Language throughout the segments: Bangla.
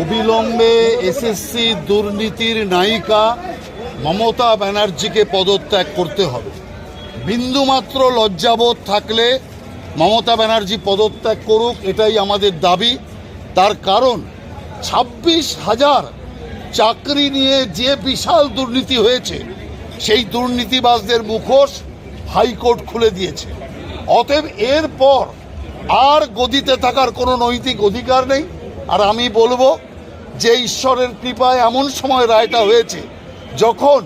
অবিলম্বে এসএসসি দুর্নীতির নায়িকা মমতা ব্যানার্জিকে পদত্যাগ করতে হবে। বিন্দুমাত্র লজ্জাবোধ থাকলে মমতা ব্যানার্জি পদত্যাগ করুক, এটাই আমাদের দাবি। তার কারণ, ছাব্বিশ হাজার চাকরি নিয়ে যে বিশাল দুর্নীতি হয়েছে, সেই দুর্নীতিবাজদের মুখোশ হাইকোর্ট খুলে দিয়েছে। অতএব এরপর আর গদিতে থাকার কোনো নৈতিক অধিকার নেই। আর আমি বলব যে ঈশ্বরের কৃপায় এমন সময় রায়টা হয়েছে যখন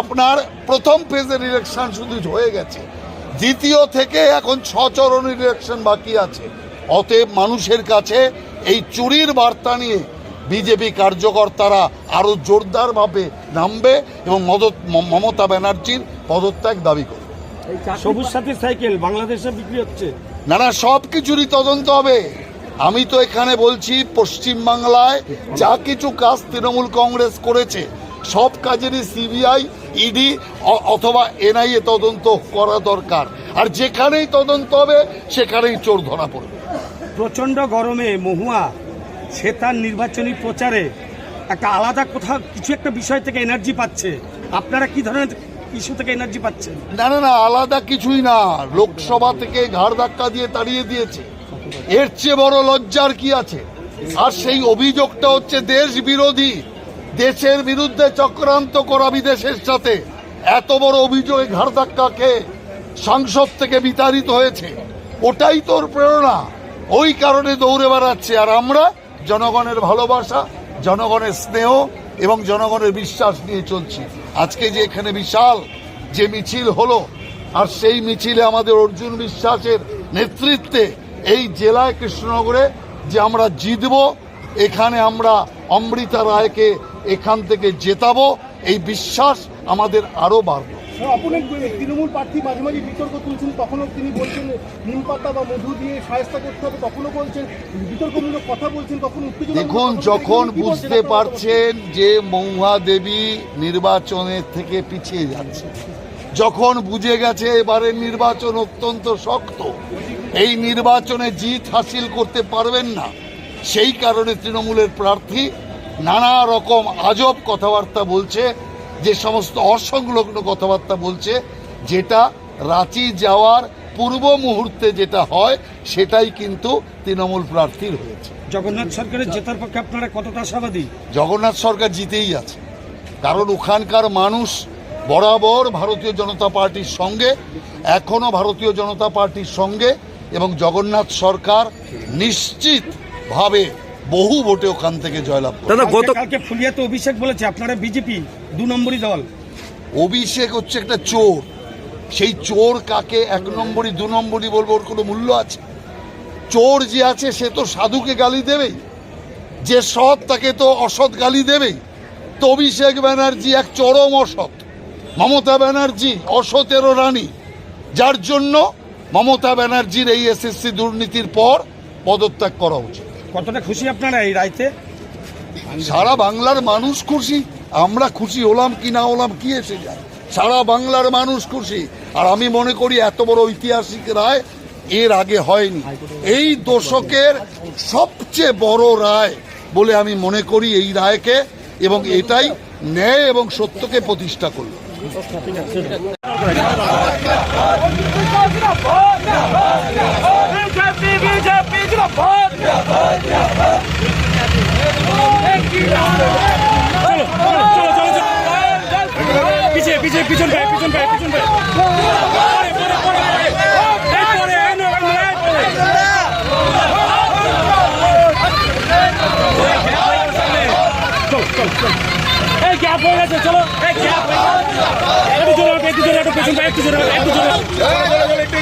আপনার প্রথম ফেজের ইলেকশন শুধু হয়ে গেছে দ্বিতীয় থেকে এখন ছ চরণ ইলেকশন বাকি আছে। অতএব মানুষের কাছে এই চুরির বার্তা নিয়ে বিজেপি কার্যকর্তারা আরও জোরদারভাবে নামবে এবং মমতা ব্যানার্জির পদত্যাগ দাবি করবে। সবুজ সাথী সাইকেল বাংলাদেশে বিক্রি হচ্ছে। না না সব কিছুরই তদন্ত হবে। আমি তো এখানে বলছি পশ্চিমবাংলায় যা কিছু কাজ তৃণমূল কংগ্রেস করেছে সব কাজেরই সিবিআই ইডি অথবা এনআইএ তদন্ত করা দরকার। আর যেখানেই তদন্ত হবে সেখানেই চোর ধরা পড়বে। প্রচণ্ড গরমে মহুয়া সে তার নির্বাচনী প্রচারে একটা আলাদা কোথাও কিছু একটা বিষয় থেকে এনার্জি পাচ্ছে। আপনারা কি ধরনের ইস্যু থেকে এনার্জি পাচ্ছেন? না না না আলাদা কিছুই না। লোকসভা থেকে ঘাড় ধাক্কা দিয়ে তাড়িয়ে দিয়েছে। এর চেয়ে বড় লজ্জার কি আছে? আর সেই অভিযোগটা হচ্ছে দেশ বিরোধী। দেশের বিরুদ্ধে চক্রান্ত করা বিদেশের সাথে। এত বড় অভিযোগে ঘাড় ধাক্কা খেয়ে সংসদ থেকে বিতাড়িত হয়েছে? ওটাই তোর প্রেরণা। ওই কারণে দৌড়ে বেড়াচ্ছে। আর আমরা জনগণের ভালোবাসা, জনগণের স্নেহ এবং জনগণের বিশ্বাস নিয়ে চলছি। আজকে যে এখানে বিশাল যে মিছিল হলো, আর সেই মিছিলে আমাদের অর্জুন বিশ্বাসের নেতৃত্বে এই জেলায় কৃষ্ণনগরে যে আমরা জিতব এখানে আমরা অমৃতা রায়কে এখান থেকে জেতাবো এই বিশ্বাস আমাদের আরও বাড়বে। তৃণমূল প্রার্থী মাঝে মাঝে বিতর্ক তুলছেন। তখনও তিনি বলছেন নিম পাতা বা মধু দিয়ে সায়স্তা করতে হবে। তখনও বলছেন বিতর্কমূলক কথা বলছেন তখন দেখুন যখন বুঝতে পারছেন যে মৌহা দেবী নির্বাচনের থেকে পিছিয়ে যাচ্ছে যখন বুঝে গেছে এবারের নির্বাচন অত্যন্ত শক্ত এই নির্বাচনে জিত হাসিল করতে পারবেন না। সেই কারণে তৃণমূলের প্রার্থী নানা রকম আজব কথাবার্তা বলছে যে সমস্ত অসংলগ্ন কথাবার্তা বলছে যেটা রাঁচি যাওয়ার পূর্ব মুহূর্তে যেটা হয় সেটাই কিন্তু তৃণমূল প্রার্থীর হয়েছে। জগন্নাথ সরকারের জেতার পক্ষে আপনারা কতটা আশাবাদী? জগন্নাথ সরকার জিতেই আছে। কারণ ওখানকার মানুষ বরাবর ভারতীয় জনতা পার্টির সঙ্গে এখনও ভারতীয় জনতা পার্টির সঙ্গে এবং জগন্নাথ সরকার নিশ্চিতভাবে বহু ভোটে ওখান থেকে জয়লাভ করবে। দাদা গত কালকে- কালকে ফুলিয়াতে অভিষেক বলেছে আপনারা বিজেপি দু নম্বরই দল। অভিষেক হচ্ছে একটা চোর। সেই চোর কাকে এক নম্বরই দু নম্বরই বলব ওর কোনো মূল্য আছে? চোর যে আছে সে তো সাধুকে গালি দেবেই। যে সৎ তাকে তো অসৎ গালি দেবেই। তো অভিষেক ব্যানার্জি এক চরম অসৎ। মমতা ব্যানার্জি অসতেরও রানী। যার জন্য মমতা ব্যানার্জির এই এসএসসি দুর্নীতির পর পদত্যাগ করা উচিত। কতটা খুশি আপনারা এই রাইতে? সারা বাংলার মানুষ খুশি আমরা খুশি হলাম কি না হলাম কি এসে যায়? সারা বাংলার মানুষ খুশি আর আমি মনে করি এত বড় ঐতিহাসিক রায় এর আগে হয়নি। এই দশকের সবচেয়ে বড় রায় বলে আমি মনে করি এই রায়কে এবং এটাই ন্যায় এবং সত্যকে প্রতিষ্ঠা করল। পিছিয়ে পিছিয়ে পিছন পায় পিছন পায় পিছন পায় পরে, পরে, পরে, পরে। এই পরে, এই নো, এই নো, এই পরে। চলো, চলো, চলো। এই গ্যাপ হয়ে গেছে চলো এই গ্যাপ একটু জোরে একটু পেছন একটু জোরে একটু জোরে